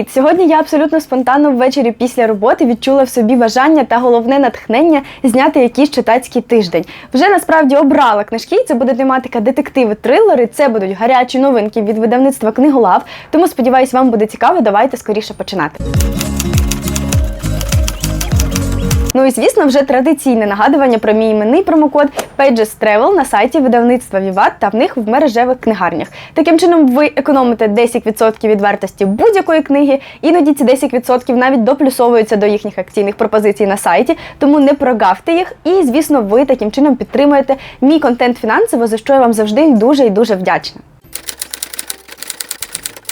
Привіт! Сьогодні я абсолютно спонтанно ввечері після роботи відчула в собі бажання та головне натхнення зняти якийсь читацький тиждень. Вже насправді обрала книжки. Це буде тематика детективи, трилери. Це будуть гарячі новинки від видавництва книголав. Тому сподіваюсь, вам буде цікаво. Давайте скоріше починати. Ну і звісно, вже традиційне нагадування про мій іменний промокод Pages Travel на сайті видавництва Vivat та в них в мережевих книгарнях. Таким чином, ви економите 10% від вартості будь-якої книги. Іноді ці 10% навіть доплюсовуються до їхніх акційних пропозицій на сайті, тому не прогавте їх. І звісно, ви таким чином підтримуєте мій контент фінансово, за що я вам завжди дуже і дуже вдячна.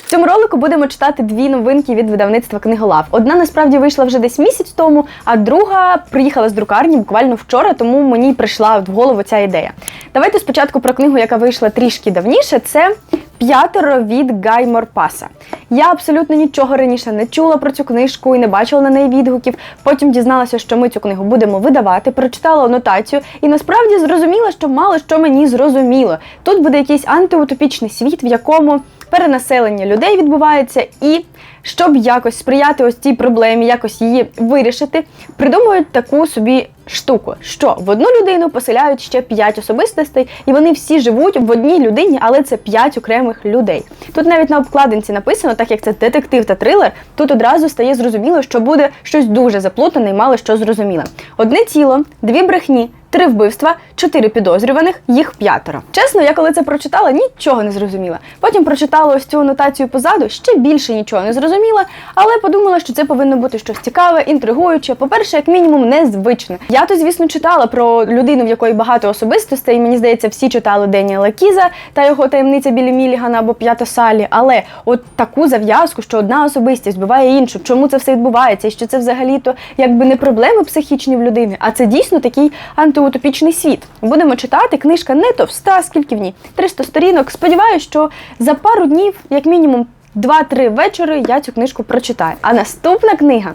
Цьому ролику будемо читати дві новинки від видавництва книголав. Одна насправді вийшла вже десь місяць тому, а друга приїхала з друкарні буквально вчора, тому мені прийшла в голову ця ідея. Давайте спочатку про книгу, яка вийшла трішки давніше. Це П'ятеро від Гай Морпаса. Я абсолютно нічого раніше не чула про цю книжку і не бачила на неї відгуків. Потім дізналася, що ми цю книгу будемо видавати, прочитала анотацію і насправді зрозуміла, що мало що мені зрозуміло. Тут буде якийсь антиутопічний світ, в якому перенаселення людей відбувається, і щоб якось сприяти ось цій проблемі, якось її вирішити, придумують таку собі штуку, що в одну людину поселяють ще п'ять особистостей, і вони всі живуть в одній людині, але це п'ять окремих людей. Тут навіть на обкладинці написано, так як це детектив та трилер, тут одразу стає зрозуміло, що буде щось дуже заплутане і мало що зрозуміле. Одне тіло, дві брехні. Три вбивства, чотири підозрюваних, їх п'ятеро. Чесно, я коли це прочитала, нічого не зрозуміла. Потім прочитала ось цю анотацію позаду, ще більше нічого не зрозуміла, але подумала, що це повинно бути щось цікаве, інтригуюче. По-перше, як мінімум, незвичне. Я то, звісно, читала про людину, в якої багато особистостей. Мені здається, всі читали Деніела Кіза та його таємниця Білі Мілігана або П'ята Салі. Але от таку зав'язку, що одна особистість вбиває іншу, чому це все відбувається, і що це взагалі-то якби не проблеми психічні в людини, а це дійсно такий антиутопічний світ. Будемо читати. Книжка не товста, скільки в ній 300 сторінок. Сподіваюсь, що за пару днів, як мінімум, 2-3 вечори я цю книжку прочитаю. А наступна книга.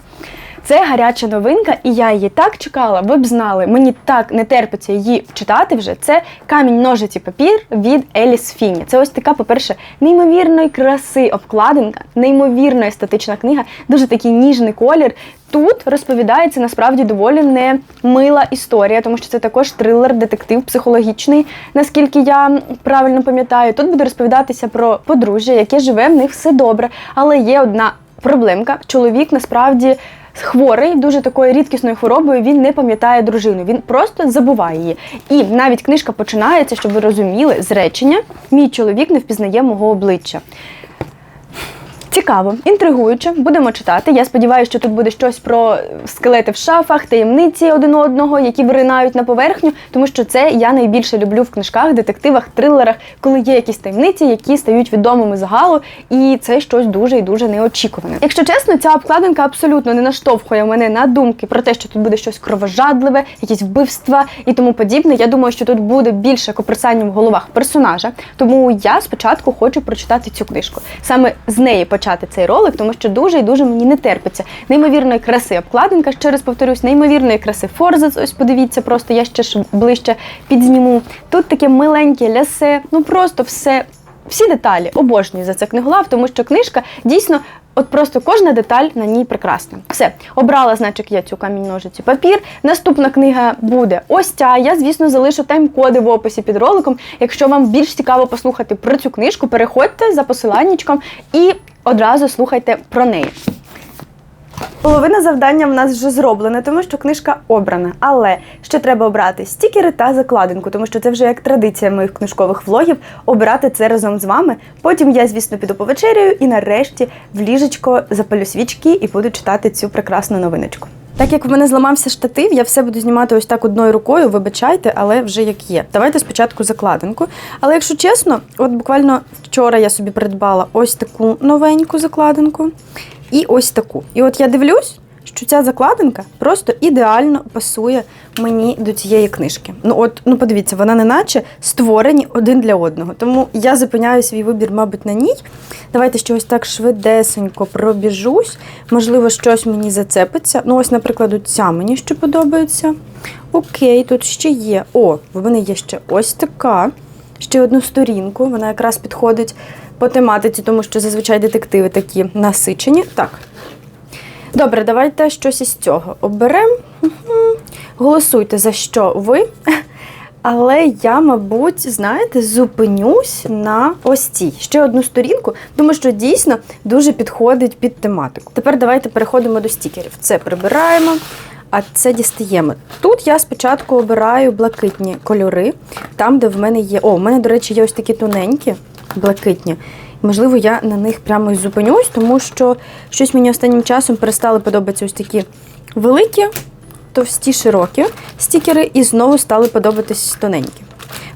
Це гаряча новинка, і я її так чекала, ви б знали. Мені так не терпиться її читати вже. Це камінь ножиці папір від Еліс Фіні. Це ось така, по-перше, неймовірної краси обкладинка, неймовірно естетична книга, дуже такий ніжний колір. Тут розповідається насправді доволі не мила історія, тому що це також трилер, детектив психологічний, наскільки я правильно пам'ятаю. Тут буде розповідатися про подружжя, яке живе в них все добре, але є одна проблемка. Чоловік насправді хворий, дуже такою рідкісною хворобою, він не пам'ятає дружину, він просто забуває її. І навіть книжка починається, щоб ви розуміли, з речення Мій чоловік не впізнає мого обличчя. Цікаво, інтригуюче, будемо читати. Я сподіваюся, що тут буде щось про скелети в шафах, таємниці один одного, які виринають на поверхню, тому що це я найбільше люблю в книжках, детективах, трилерах, коли є якісь таємниці, які стають відомими загалу, і це щось дуже і дуже неочікуване. Якщо чесно, ця обкладинка абсолютно не наштовхує мене на думки про те, що тут буде щось кровожадливе, якісь вбивства і тому подібне. Я думаю, що тут буде більше копирсання в головах персонажа. Тому я спочатку хочу прочитати цю книжку. Саме з неї почати цей ролик, тому що дуже і дуже мені не терпиться. Неймовірної краси обкладинка, ще раз повторюсь, неймовірної краси форзац. Ось подивіться, просто я ще ж ближче підзніму. Тут таке миленьке лясе, ну просто все. Всі деталі обожнюю за це книголав, тому що книжка дійсно, от просто кожна деталь на ній прекрасна. Все, обрала, значить, я цю камінь ножиці папір. Наступна книга буде ось ця. Я, звісно, залишу тайм-коди в описі під роликом. Якщо вам більш цікаво послухати про цю книжку, переходьте за посиланнячком і одразу слухайте про неї. Половина завдання в нас вже зроблена, тому що книжка обрана. Але ще треба обрати стікери та закладинку, тому що це вже як традиція моїх книжкових влогів обирати це разом з вами. Потім я, звісно, піду повечеряю і нарешті в ліжечко запалю свічки і буду читати цю прекрасну новиночку. Так як в мене зламався штатив, я все буду знімати ось так одною рукою, вибачайте, але вже як є. Давайте спочатку закладинку. Але якщо чесно, от буквально вчора я собі придбала ось таку новеньку закладинку і ось таку. І от я дивлюсь, що ця закладинка просто ідеально пасує мені до цієї книжки. Ну от, ну подивіться, вона не наче створені один для одного. Тому я зупиняю свій вибір, мабуть, на ній. Давайте ще ось так швидесенько пробіжусь. Можливо, щось мені зацепиться. Ну, ось, наприклад, ця мені ще подобається. Окей, тут ще є. О, в мене є ще ось така. Ще одну сторінку. Вона якраз підходить по тематиці, тому що зазвичай детективи такі насичені. Так. Добре, давайте щось із цього оберемо. Голосуйте за що ви. Але я, мабуть, знаєте, зупинюсь на ось цій ще одну сторінку, тому що дійсно дуже підходить під тематику. Тепер давайте переходимо до стікерів. Це прибираємо, а це дістаємо. Тут я спочатку обираю блакитні кольори, там, де в мене є. О, в мене, до речі, є ось такі тоненькі, блакитні. Можливо, я на них прямо і зупинюсь, тому що щось мені останнім часом перестали подобатися ось такі великі товсті, широкі стікери, і знову стали подобатись тоненькі.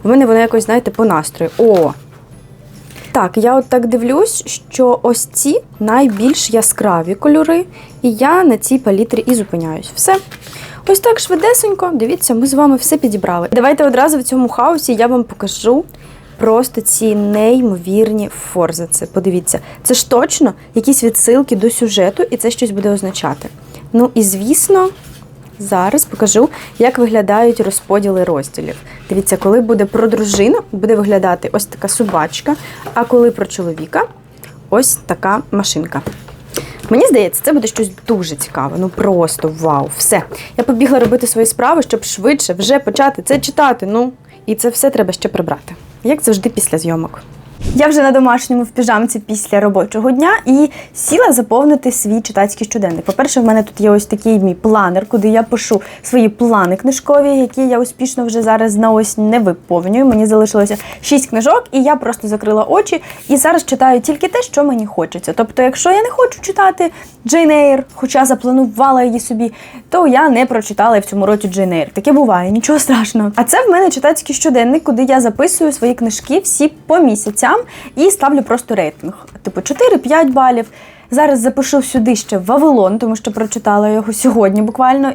В мене вони якось, знаєте, по настрою. О! Так, я от так дивлюсь, що ось ці найбільш яскраві кольори, і я на цій палітрі і зупиняюсь. Все. Ось так швидесенько, дивіться, ми з вами все підібрали. Давайте одразу в цьому хаосі я вам покажу просто ці неймовірні форзаци. Подивіться, це ж точно якісь відсилки до сюжету, і це щось буде означати. Ну і звісно, Зараз покажу, як виглядають розподіли розділів. Дивіться, коли буде про дружину, буде виглядати ось така собачка, а коли про чоловіка ось така машинка. Мені здається, це буде щось дуже цікаве. Ну просто вау, все. Я побігла робити свої справи, щоб швидше вже почати це читати. Ну, і це все треба ще прибрати. Як завжди після зйомок. Я вже на домашньому в піжамці після робочого дня і сіла заповнити свій читацький щоденник. По-перше, в мене тут є ось такий мій планер, куди я пишу свої плани книжкові, які я успішно вже зараз на осінь не виповнюю. Мені залишилося шість книжок, і я просто закрила очі і зараз читаю тільки те, що мені хочеться. Тобто, якщо я не хочу читати Джейн Ейр, хоча запланувала її собі, то я не прочитала в цьому році Джейн Ейр. Таке буває, нічого страшного. А це в мене читацький щоденник, куди я записую свої книжки всі по місяцям і ставлю просто рейтинг. Типу 4-5 балів. Зараз запишу сюди ще Вавилон, тому що прочитала його сьогодні буквально.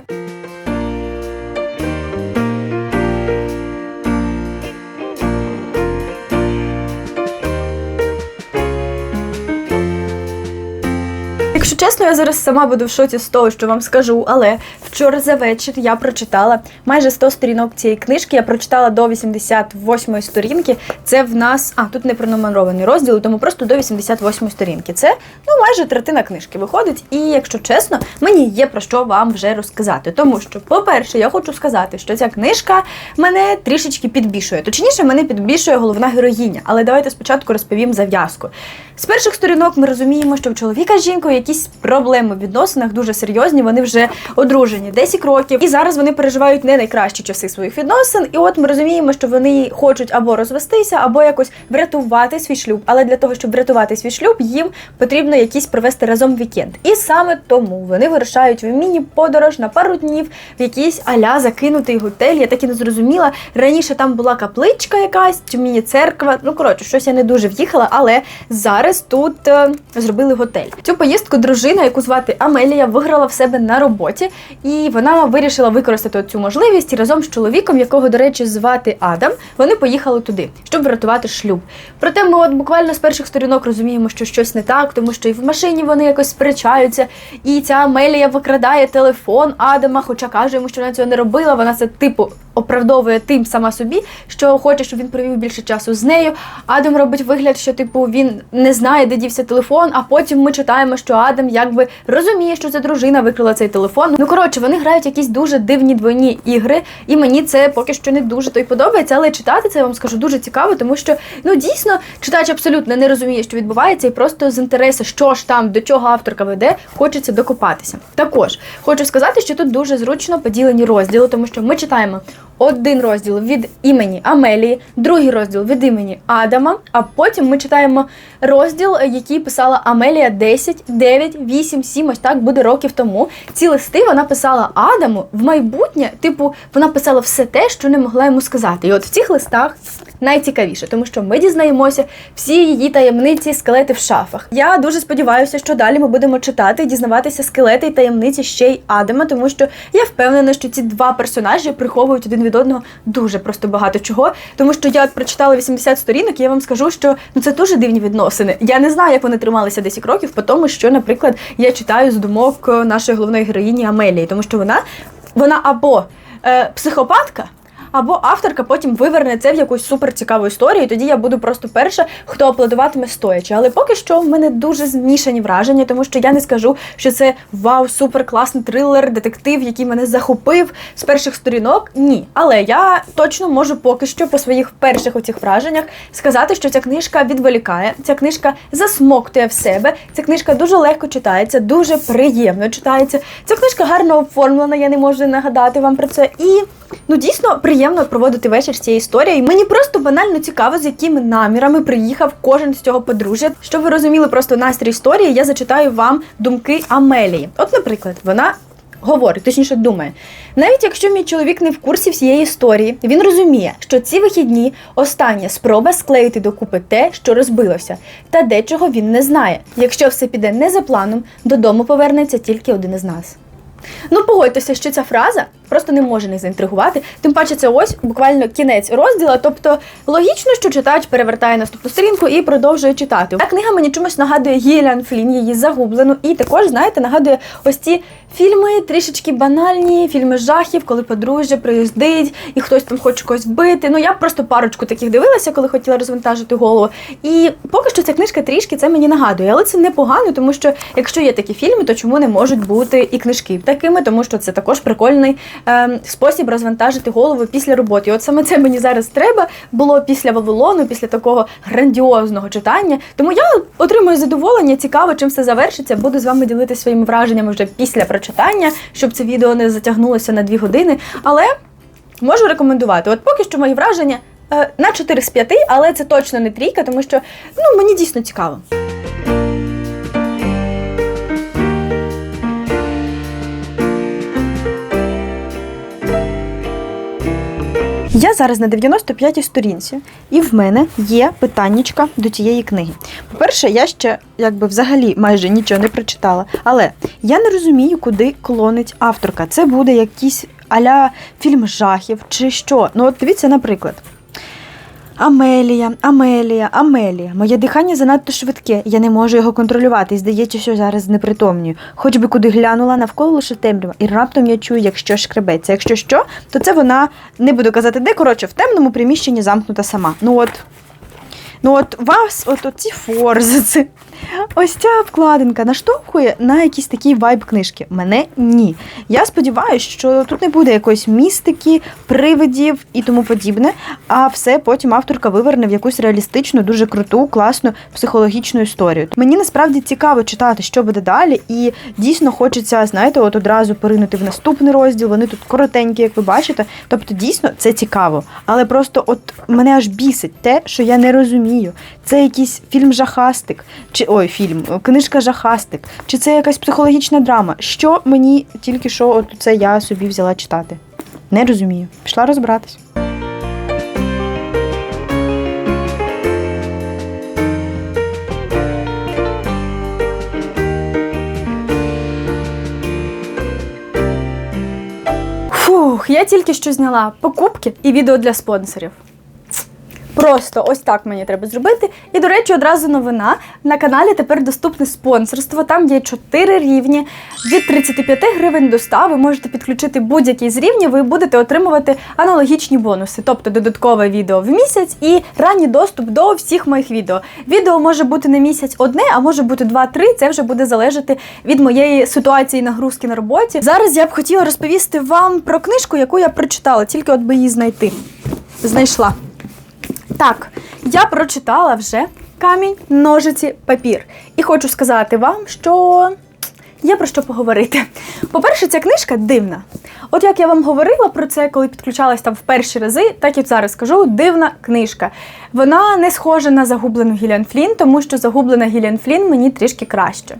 Чесно, я зараз сама буду в шоці з того, що вам скажу, але вчора за вечір я прочитала майже 100 сторінок цієї книжки. Я прочитала до 88 сторінки. Це в нас, а тут не пронумерований розділ, тому просто до 88 сторінки. Це ну майже третина книжки виходить. І якщо чесно, мені є про що вам вже розказати. Тому що, по-перше, я хочу сказати, що ця книжка мене трішечки підбішує. Точніше, мене підбішує головна героїня. Але давайте спочатку розповім зав'язку. З перших сторінок ми розуміємо, що в чоловіка з жінкою якісь проблеми в відносинах дуже серйозні. Вони вже одружені 10 років, і зараз вони переживають не найкращі часи своїх відносин. І от ми розуміємо, що вони хочуть або розвестися, або якось врятувати свій шлюб. Але для того, щоб врятувати свій шлюб, їм потрібно якийсь провести разом вікенд. І саме тому вони вирушають в міні-подорож на пару днів в якийсь аля закинутий готель. Я так і не зрозуміла. Раніше там була капличка якась, чи міні-церква. Ну коротше, щось я не дуже в'їхала, але зараз тут е, зробили готель. Цю поїздку дружина, яку звати Амелія, виграла в себе на роботі, і вона вирішила використати цю можливість і разом з чоловіком, якого, до речі, звати Адам, вони поїхали туди, щоб врятувати шлюб. Проте ми от буквально з перших сторінок розуміємо, що щось не так, тому що і в машині вони якось сперечаються, і ця Амелія викрадає телефон Адама, хоча каже йому, що вона цього не робила. Вона це типу оправдовує тим сама собі, що хоче, щоб він провів більше часу з нею. Адам робить вигляд, що типу він не знає, де дівся телефон. А потім ми читаємо, що Адам якби розуміє, що ця дружина викрила цей телефон. Ну коротше, вони грають якісь дуже дивні двойні ігри, і мені це поки що не дуже то й подобається. Але читати це я вам скажу дуже цікаво, тому що ну дійсно читач абсолютно не розуміє, що відбувається, і просто з інтересу, що ж там до чого авторка веде, хочеться докопатися. Також хочу сказати, що тут дуже зручно поділені розділи, тому що ми читаємо один розділ від імені Амелії, другий розділ від імені Адама. А потім ми читаємо розділ, який писала Амелія 10, 9, 8, 7, ось так буде років тому. Ці листи вона писала Адаму в майбутнє. Типу, вона писала все те, що не могла йому сказати. І от в цих листах найцікавіше, тому що ми дізнаємося всі її таємниці, скелети в шафах. Я дуже сподіваюся, що далі ми будемо читати і дізнаватися скелети і таємниці ще й Адама, тому що я впевнена, що ці два персонажі приховують один від одного дуже просто багато чого. Тому що я прочитала 80 сторінок, і я вам скажу, що ну це дуже дивні відносини. Я не знаю, як вони трималися 10 років, по тому що, наприклад, я читаю з думок нашої головної героїні Амелії, тому що вона, вона або е, психопатка. Або авторка потім виверне це в якусь суперцікаву історію. і Тоді я буду просто перша, хто аплодуватиме стоячи. Але поки що в мене дуже змішані враження, тому що я не скажу, що це вау, супер класний трилер, детектив, який мене захопив з перших сторінок. Ні, але я точно можу поки що по своїх перших оцих враженнях сказати, що ця книжка відволікає, ця книжка засмоктує в себе. Ця книжка дуже легко читається, дуже приємно читається. Ця книжка гарно оформлена, я не можу нагадати вам про це. І ну дійсно приємно проводити вечір з цією історією. Мені просто банально цікаво, з якими намірами приїхав кожен з цього подружжя. Щоб ви розуміли просто настрій історії, я зачитаю вам думки Амелії. От, наприклад, вона. Говорить, точніше думає, навіть якщо мій чоловік не в курсі всієї історії, він розуміє, що ці вихідні остання спроба склеїти докупи те, що розбилося, та дечого він не знає. Якщо все піде не за планом, додому повернеться тільки один із нас. Ну, погодьтеся, що ця фраза просто не може не заінтригувати. Тим паче, це ось буквально кінець розділу. Тобто логічно, що читач перевертає наступну сторінку і продовжує читати. Та книга мені чомусь нагадує Гіліан Флін, її загублену, і також, знаєте, нагадує ось ці фільми трішечки банальні, фільми жахів, коли подружжя приїздить і хтось там хоче когось вбити. Ну я просто парочку таких дивилася, коли хотіла розвантажити голову. І поки що ця книжка трішки це мені нагадує, але це непогано, тому що якщо є такі фільми, то чому не можуть бути і книжки такими, тому що це також прикольний е, спосіб розвантажити голову після роботи. І от саме це мені зараз треба було після Вавилону, після такого грандіозного читання. Тому я отримую задоволення, цікаво, чим все завершиться. Буду з вами ділитися своїми враженнями вже після прочитання, щоб це відео не затягнулося на дві години. Але можу рекомендувати. От поки що мої враження. е, На 4 з 5, але це точно не трійка, тому що ну мені дійсно цікаво. Я зараз на 95-й сторінці, і в мене є питаннячка до цієї книги. По-перше, я ще якби взагалі майже нічого не прочитала, але я не розумію, куди клонить авторка. Це буде якийсь аля фільм жахів чи що. Ну, от дивіться, наприклад. Амелія, Амелія, Амелія. Моє дихання занадто швидке, я не можу його контролювати і здається, що зараз знепритомнюю. Хоч би куди глянула, навколо лише темрява, і раптом я чую, якщо шкребеться. Якщо що, то це вона не буду казати, де коротше, в темному приміщенні замкнута сама. Ну от. Ну от вас, от ці форзаци, ось ця обкладинка наштовхує на якийсь такий вайб книжки. Мене ні. Я сподіваюся, що тут не буде якоїсь містики, привидів і тому подібне, а все потім авторка виверне в якусь реалістичну, дуже круту, класну психологічну історію. Мені насправді цікаво читати, що буде далі, і дійсно хочеться, знаєте, от одразу поринути в наступний розділ. Вони тут коротенькі, як ви бачите. Тобто, дійсно це цікаво. Але просто от мене аж бісить те, що я не розумію. Це якийсь фільм жахастик, чи ой, фільм, книжка жахастик, чи це якась психологічна драма. Що мені тільки що от це я собі взяла читати? Не розумію. Пішла розбиратись. Фух, я тільки що зняла покупки і відео для спонсорів. Просто ось так мені треба зробити. І, до речі, одразу новина. На каналі тепер доступне спонсорство. Там є 4 рівні. Від 35 гривень до 100 ви можете підключити будь-який з рівнів, ви будете отримувати аналогічні бонуси, тобто додаткове відео в місяць і ранній доступ до всіх моїх відео. Відео може бути на місяць одне, а може бути 2-3. Це вже буде залежати від моєї ситуації нагрузки на роботі. Зараз я б хотіла розповісти вам про книжку, яку я прочитала, тільки от би її знайти. Знайшла. Так, я прочитала вже камінь, ножиці, папір. І хочу сказати вам, що є про що поговорити. По-перше, ця книжка дивна. От як я вам говорила про це, коли підключалась там в перші рази, так і зараз скажу, дивна книжка. Вона не схожа на загублену Гіліан Флін, тому що загублена Гіліан Флін мені трішки краще.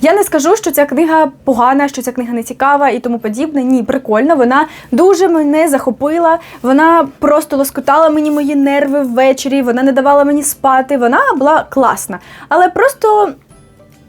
Я не скажу, що ця книга погана, що ця книга не цікава і тому подібне. Ні, прикольно. Вона дуже мене захопила. Вона просто лоскотала мені мої нерви ввечері. Вона не давала мені спати. Вона була класна. Але просто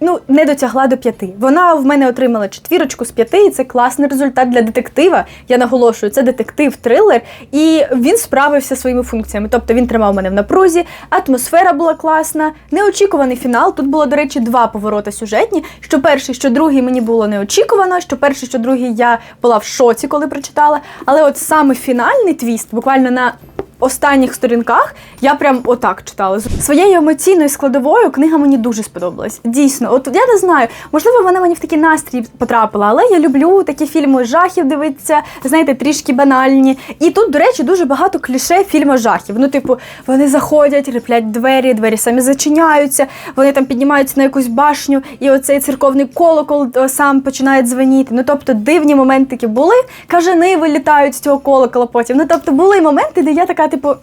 ну не дотягла до п'яти. Вона в мене отримала четвірочку з п'яти, і це класний результат для детектива. Я наголошую, це детектив, трилер, і він справився своїми функціями. Тобто він тримав мене в напрузі, атмосфера була класна, неочікуваний фінал. Тут було, до речі, два повороти сюжетні. Що перший, що другий мені було неочікувано, що перший, що другий я була в шоці, коли прочитала. Але от саме фінальний твіст, буквально на останніх сторінках я прям отак читала. Своєю емоційною складовою книга мені дуже сподобалась. Дійсно, от я не знаю, можливо, вона мені в такий настрій потрапила, але я люблю такі фільми жахів дивитися, знаєте, трішки банальні. І тут, до речі, дуже багато кліше фільму жахів. Ну, типу, вони заходять, риплять двері, двері самі зачиняються, вони там піднімаються на якусь башню, і оцей церковний колокол е, сам починає дзвеніти. Ну, тобто, дивні моментики були, кажани вилітають з цього колокола потім. Ну, тобто, були моменти, де я така, типу.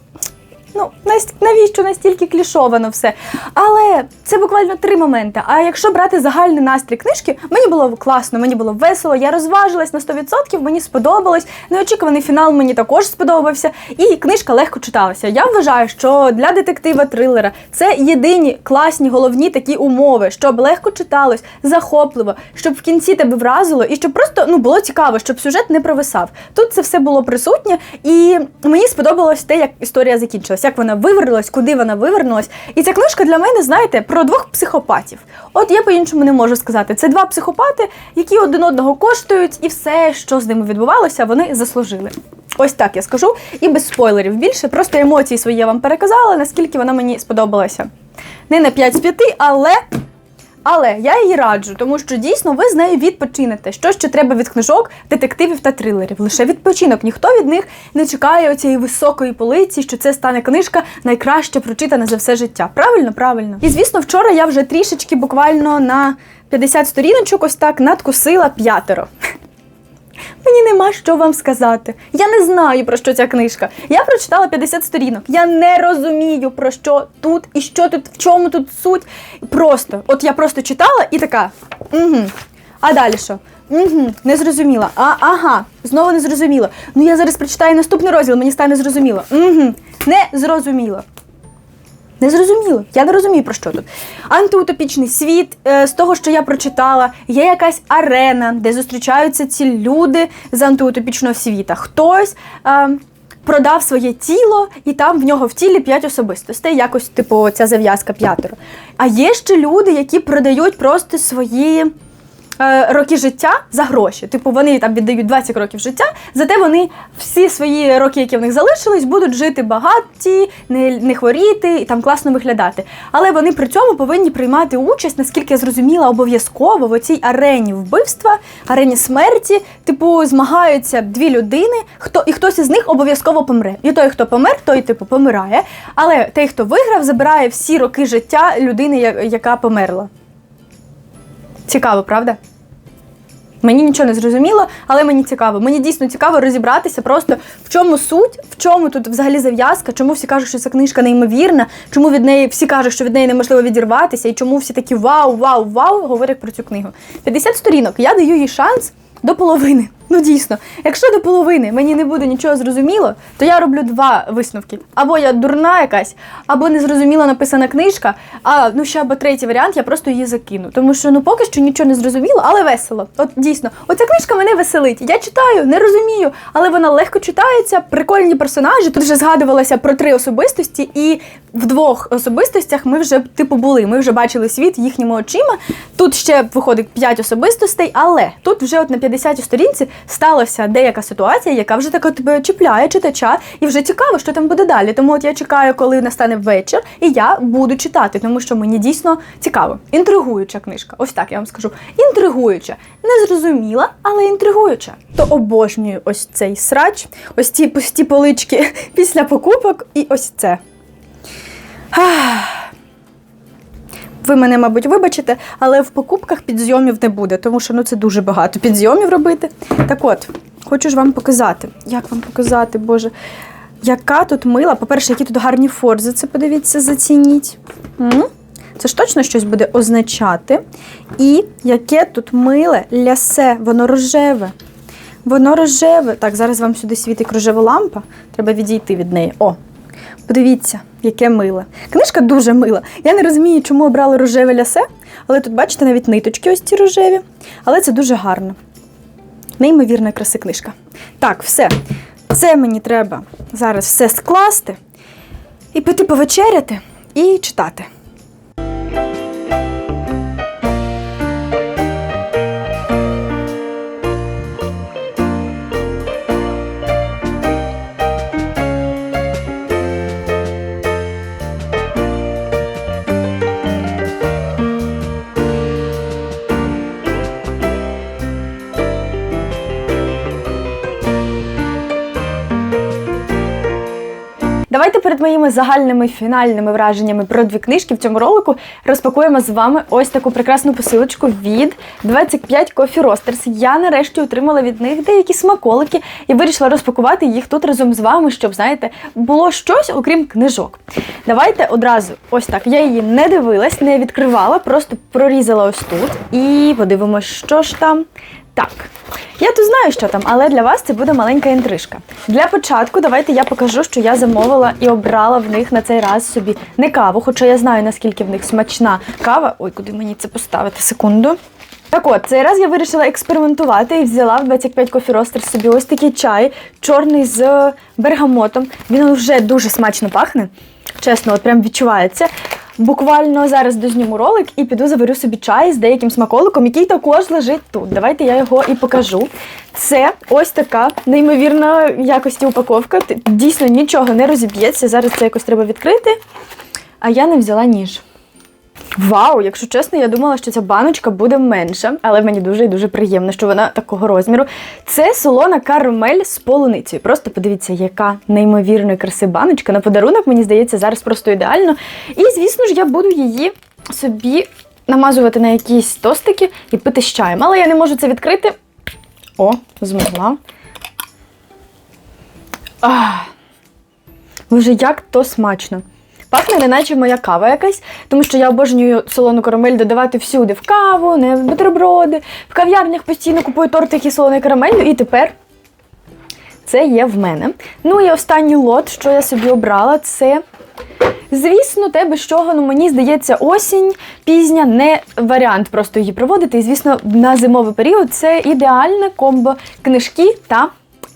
Ну, навіщо настільки клішовано все? Але це буквально три моменти. А якщо брати загальний настрій книжки, мені було класно, мені було весело, я розважилась на 100%, мені сподобалось. Неочікуваний фінал мені також сподобався, і книжка легко читалася. Я вважаю, що для детектива трилера це єдині класні головні такі умови, щоб легко читалось, захопливо, щоб в кінці тебе вразило, і щоб просто ну було цікаво, щоб сюжет не провисав. Тут це все було присутнє, і мені сподобалось те, як історія закінчилась, як вона вивернулась, куди вона вивернулась. І ця книжка для мене, знаєте, про двох психопатів. От я по-іншому не можу сказати. Це два психопати, які один одного коштують, і все, що з ними відбувалося, вони заслужили. Ось так я скажу, і без спойлерів більше. Просто емоції свої я вам переказала, наскільки вона мені сподобалася. Не на 5 з 5, але але я її раджу, тому що дійсно ви з нею відпочинете. Що ще треба від книжок, детективів та трилерів? Лише відпочинок. Ніхто від них не чекає оцієї високої полиці, що це стане книжка найкраще прочитана за все життя. Правильно, правильно. І звісно, вчора я вже трішечки буквально на 50 сторіночок ось так надкусила п'ятеро. Мені нема що вам сказати. Я не знаю про що ця книжка. Я прочитала 50 сторінок. Я не розумію про що тут і що тут, в чому тут суть. Просто, от я просто читала і така. Угу. А далі що? Угу, не зрозуміла. А, ага, знову не зрозуміла. Ну я зараз прочитаю наступний розділ, мені стане зрозуміло. Угу, не зрозуміло. Не зрозуміло. Я не розумію про що тут. Антиутопічний світ, е, з того, що я прочитала, є якась арена, де зустрічаються ці люди з антиутопічного світа. Хтось. Е, Продав своє тіло, і там в нього в тілі п'ять особистостей, якось, типу, ця зав'язка п'ятеро. А є ще люди, які продають просто свої е, роки життя за гроші. Типу, вони там віддають 20 років життя, зате вони всі свої роки, які в них залишились, будуть жити багаті, не, не хворіти і там класно виглядати. Але вони при цьому повинні приймати участь, наскільки я зрозуміла, обов'язково в цій арені вбивства, арені смерті. Типу, змагаються дві людини, хто і хтось із них обов'язково помре. І той, хто помер, той типу помирає. Але той, хто виграв, забирає всі роки життя людини, яка померла. Цікаво, правда? Мені нічого не зрозуміло, але мені цікаво. Мені дійсно цікаво розібратися просто в чому суть, в чому тут взагалі зав'язка, чому всі кажуть, що ця книжка неймовірна, чому від неї всі кажуть, що від неї неможливо відірватися, і чому всі такі вау, вау, вау говорять про цю книгу. 50 сторінок. Я даю їй шанс до половини. Ну дійсно, якщо до половини мені не буде нічого зрозуміло, то я роблю два висновки: або я дурна якась, або незрозуміло написана книжка. А ну ще або третій варіант, я просто її закину. Тому що ну поки що нічого не зрозуміло, але весело. От дійсно, оця книжка мене веселить. Я читаю, не розумію, але вона легко читається. Прикольні персонажі. Тут вже згадувалося про три особистості, і в двох особистостях ми вже типу були. Ми вже бачили світ їхніми очима. Тут ще виходить п'ять особистостей, але тут вже от на 50 сторінці сталася деяка ситуація, яка вже така тебе чіпляє читача, і вже цікаво, що там буде далі. Тому от я чекаю, коли настане вечір, і я буду читати, тому що мені дійсно цікаво. Інтригуюча книжка. Ось так я вам скажу. Інтригуюча, незрозуміла, але інтригуюча. То обожнюю ось цей срач, ось ці пусті полички після покупок, і ось це. Ах. Ви мене, мабуть, вибачите, але в покупках підзйомів не буде, тому що ну це дуже багато підзйомів робити. Так от, хочу ж вам показати. Як вам показати, Боже, яка тут мила. По-перше, які тут гарні форзи, це подивіться, зацініть. М? Це ж точно щось буде означати. І яке тут миле лясе, воно рожеве. Воно рожеве. Так, зараз вам сюди світить рожева лампа. Треба відійти від неї. О, подивіться, яке миле. Книжка дуже мила. Я не розумію, чому обрали рожеве лясе, але тут, бачите, навіть ниточки ось ці рожеві. Але це дуже гарно. Неймовірна краси книжка. Так, все. Це мені треба зараз все скласти і піти повечеряти і читати. Перед моїми загальними фінальними враженнями про дві книжки в цьому ролику розпакуємо з вами ось таку прекрасну посилочку від 25 Coffee Roasters. Я нарешті отримала від них деякі смаколики і вирішила розпакувати їх тут разом з вами, щоб, знаєте, було щось, окрім книжок. Давайте одразу ось так. Я її не дивилась, не відкривала, просто прорізала ось тут і подивимось, що ж там. Так, я тут знаю, що там, але для вас це буде маленька інтрижка. Для початку давайте я покажу, що я замовила і обрала в них на цей раз собі не каву, хоча я знаю, наскільки в них смачна кава. Ой, куди мені це поставити? Секунду. Так от, цей раз я вирішила експериментувати і взяла в 25 Coffee Roasters собі ось такий чай, чорний з бергамотом. Він вже дуже смачно пахне. Чесно, от прям відчувається. Буквально зараз дозніму ролик і піду заварю собі чай з деяким смаколиком, який також лежить тут. Давайте я його і покажу. Це ось така неймовірна якості упаковка. Дійсно нічого не розіб'ється. Зараз це якось треба відкрити. А я не взяла ніж. Вау, якщо чесно, я думала, що ця баночка буде менша, але мені дуже і дуже приємно, що вона такого розміру. Це солона карамель з полуницею. Просто подивіться, яка неймовірної краси баночка. На подарунок, мені здається, зараз просто ідеально. І, звісно ж, я буду її собі намазувати на якісь тостики і пити з чаєм. Але я не можу це відкрити. О, змогла. Ах. Боже, як то смачно. Пахне неначе моя кава якась, тому що я обожнюю солону карамель додавати всюди в каву, не в бутерброди. В кав'ярнях постійно купую тортики з солоною карамелью, і тепер це є в мене. Ну і останній лот, що я собі обрала, це. Звісно, те, без чого, ну мені здається, осінь пізня не варіант просто її проводити. І, звісно, на зимовий період це ідеальне комбо книжки та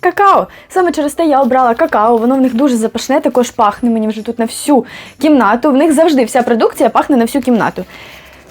какао. Саме через те я обрала какао, воно в них дуже запашне, також пахне мені вже тут на всю кімнату. В них завжди вся продукція пахне на всю кімнату.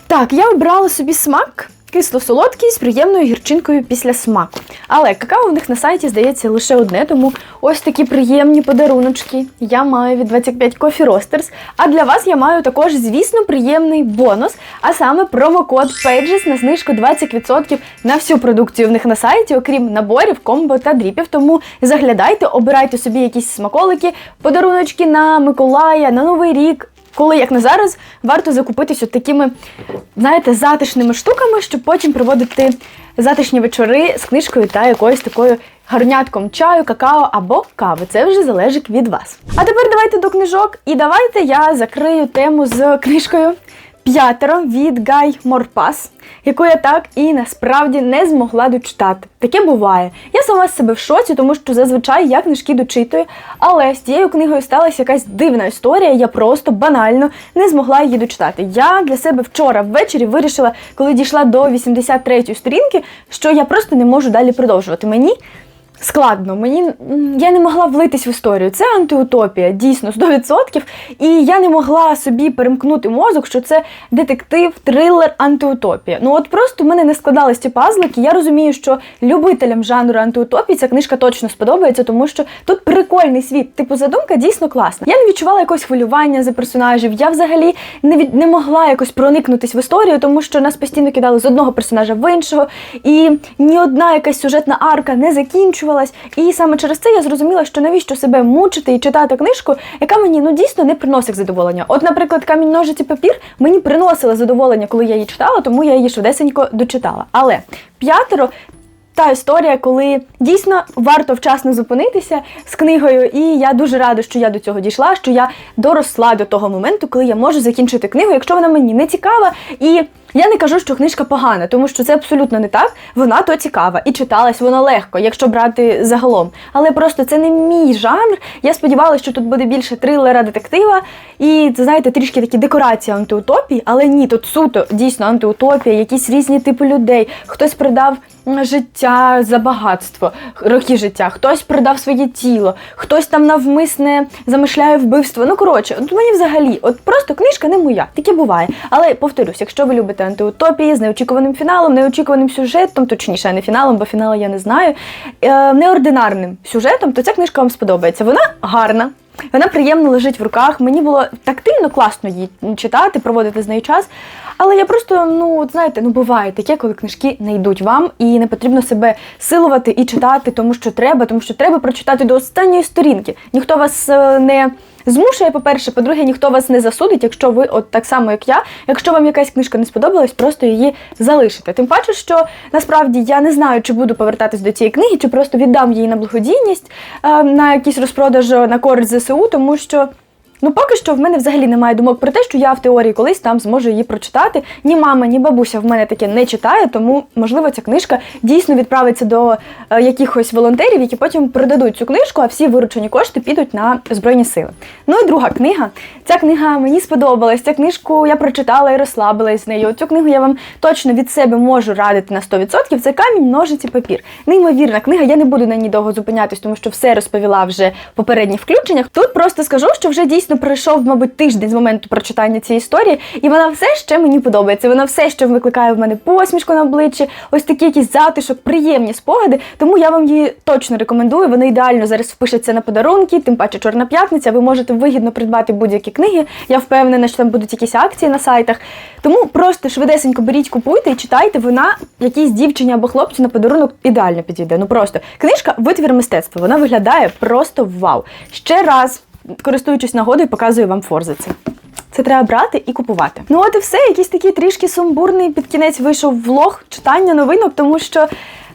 Так, я обрала собі смак. Кисло-солодкий з приємною гірчинкою після смаку. Але какао в них на сайті здається лише одне, тому ось такі приємні подаруночки я маю від 25 Coffee Roasters. А для вас я маю також, звісно, приємний бонус, а саме промокод Pages на знижку 20% на всю продукцію в них на сайті, окрім наборів, комбо та дріпів. Тому заглядайте, обирайте собі якісь смаколики, подаруночки на Миколая, на Новий рік. Коли, як на зараз, варто закупитись такими, знаєте, затишними штуками, щоб потім проводити затишні вечори з книжкою та якоюсь такою гарнятком чаю, какао або кави. Це вже залежить від вас. А тепер давайте до книжок. І давайте я закрию тему з книжкою П'ятеро від Гай Морпас, яку я так і насправді не змогла дочитати. Таке буває. Я сама з себе в шоці, тому що зазвичай я книжки дочитую, але з цією книгою сталася якась дивна історія. Я просто банально не змогла її дочитати. Я для себе вчора ввечері вирішила, коли дійшла до 83-ї сторінки, що я просто не можу далі продовжувати. Мені складно. Мені я не могла влитись в історію. Це антиутопія, дійсно 100%. І я не могла собі перемкнути мозок, що це детектив, трилер, антиутопія. Ну от просто в мене не складались ці пазлики. Я розумію, що любителям жанру антиутопії ця книжка точно сподобається, тому що тут прикольний світ. Типу, задумка дійсно класна. Я не відчувала якогось хвилювання за персонажів. Я взагалі не від не могла якось проникнутись в історію, тому що нас постійно кидали з одного персонажа в іншого, і ні одна якась сюжетна арка не закінчувалась. І саме через це я зрозуміла, що навіщо себе мучити і читати книжку, яка мені ну дійсно не приносить задоволення. От, наприклад, камінь ножиці папір мені приносила задоволення, коли я її читала, тому я її швидесенько дочитала. Але п'ятеро та історія, коли дійсно варто вчасно зупинитися з книгою, і я дуже рада, що я до цього дійшла, що я доросла до того моменту, коли я можу закінчити книгу, якщо вона мені не цікава. І я не кажу, що книжка погана, тому що це абсолютно не так. Вона то цікава і читалась вона легко, якщо брати загалом. Але просто це не мій жанр. Я сподівалася, що тут буде більше трилера, детектива, і це знаєте, трішки такі декорації антиутопії, але ні, тут суто дійсно антиутопія, якісь різні типи людей. Хтось продав м, життя за багатство, роки життя, хтось продав своє тіло, хтось там навмисне замишляє вбивство. Ну коротше, от мені взагалі, от просто книжка не моя, таке буває. Але повторюсь, якщо ви любите антиутопії з неочікуваним фіналом, неочікуваним сюжетом, точніше, не фіналом, бо фіналу я не знаю, е, неординарним сюжетом, то ця книжка вам сподобається. Вона гарна. Вона приємно лежить в руках. Мені було тактильно класно її читати, проводити з нею час. Але я просто, ну от знаєте, ну буває таке, коли книжки не йдуть вам, і не потрібно себе силувати і читати, тому що треба, тому що треба прочитати до останньої сторінки. Ніхто вас е, не змушує, по-перше, по-друге, ніхто вас не засудить, якщо ви, от так само як я, якщо вам якась книжка не сподобалась, просто її залишите. Тим паче, що насправді я не знаю, чи буду повертатись до цієї книги, чи просто віддам її на благодійність е, на якийсь розпродаж на користь ЗСУ, тому що. Ну, поки що в мене взагалі немає думок про те, що я в теорії колись там зможу її прочитати. Ні мама, ні бабуся в мене таке не читає, тому можливо ця книжка дійсно відправиться до е, якихось волонтерів, які потім продадуть цю книжку, а всі виручені кошти підуть на збройні сили. Ну і друга книга. Ця книга мені сподобалась. Цю книжку я прочитала і розслабилась з нею. Цю книгу я вам точно від себе можу радити на 100%. Це камінь, ножиці, папір. Неймовірна книга. Я не буду на ній довго зупинятись, тому що все розповіла вже в попередніх включеннях. Тут просто скажу, що вже дійсно пройшов, мабуть, тиждень з моменту прочитання цієї історії, і вона все ще мені подобається. Вона все ще викликає в мене посмішку на обличчі, ось такий якийсь затишок, приємні спогади. Тому я вам її точно рекомендую. Вона ідеально зараз впишеться на подарунки, тим паче Чорна п'ятниця. Ви можете вигідно придбати будь-які книги. Я впевнена, що там будуть якісь акції на сайтах. Тому просто швидесенько беріть, купуйте і читайте. Вона якійсь дівчині або хлопцю на подарунок ідеально підійде. Ну просто книжка витвір мистецтва. Вона виглядає просто вау. Ще раз користуючись нагодою, показую вам форзиці. Це треба брати і купувати. Ну от і все, якийсь такий трішки сумбурний під кінець вийшов влог читання новинок, тому що.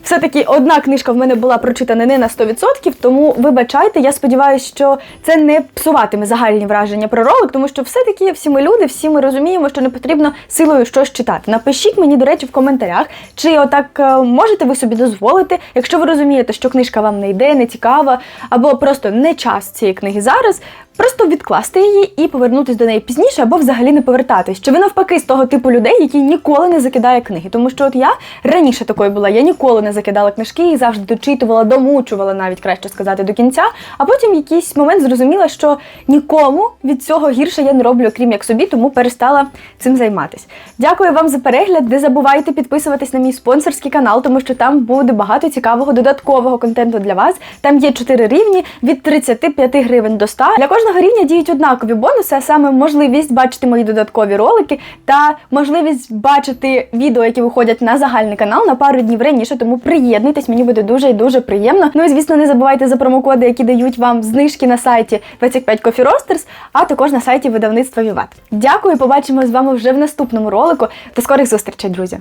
Все-таки одна книжка в мене була прочитана не на 100%, тому вибачайте, я сподіваюся, що це не псуватиме загальні враження про ролик, тому що все-таки всі ми люди, всі ми розуміємо, що не потрібно силою щось читати. Напишіть мені, до речі, в коментарях, чи отак е, можете ви собі дозволити, якщо ви розумієте, що книжка вам не йде, не цікава, або просто не час цієї книги зараз. Просто відкласти її і повернутися до неї пізніше, або взагалі не повертатись. Чи ви навпаки з того типу людей, які ніколи не закидає книги? Тому що от я раніше такою була, я ніколи не закидала книжки і завжди дочитувала, домучувала, навіть краще сказати, до кінця. А потім в якийсь момент зрозуміла, що нікому від цього гірше я не роблю, крім як собі, тому перестала цим займатися. Дякую вам за перегляд. Не забувайте підписуватись на мій спонсорський канал, тому що там буде багато цікавого додаткового контенту для вас. Там є 4 рівні від 35 гривень до 100. Для кожного рівня діють однакові бонуси, а саме можливість бачити мої додаткові ролики та можливість бачити відео, які виходять на загальний канал на пару днів раніше. Тому приєднуйтесь, мені буде дуже і дуже приємно. Ну і звісно, не забувайте за промокоди, які дають вам знижки на сайті 25 Coffee Roasters, а також на сайті видавництва Віват. Дякую, побачимо з вами вже в наступному ролику. До скорих зустрічей, друзі!